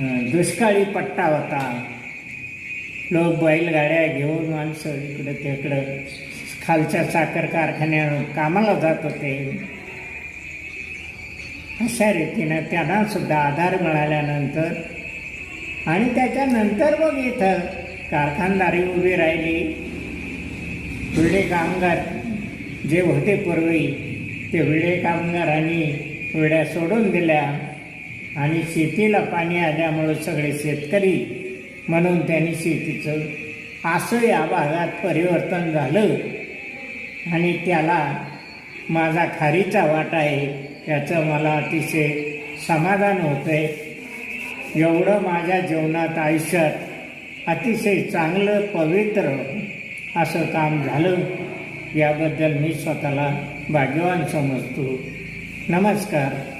दुष्काळी पट्टा होता. लोक बैलगाड्या घेऊन माणसं इकडं तिकडं खालच्या साखर कारखान्यावर कामाला जात होते. अशा रीतीनं त्यांना सुद्धा आधार मिळाल्यानंतर आणि त्याच्यानंतर मग इथं कारखानदारी उभी राहिली. विडे कामगार जे होते पूर्वी ते विडे कामगारांनी विड्या सोडून दिल्या. आणि शेतीला पाणी आल्यामुळं सगळे शेतकरी म्हणून त्यांनी शेतीचं असं या भागात परिवर्तन झालं. आणि त्याला माझा खारीचा वाटा आहे याचं मला अतिशय समाधान होतं आहे एवढं माझ्या जीवनात आयुष्यात अतिशय चांगलं पवित्र असं काम झालं. याबद्दल मी स्वतःला भाग्यवान समजतो. नमस्कार.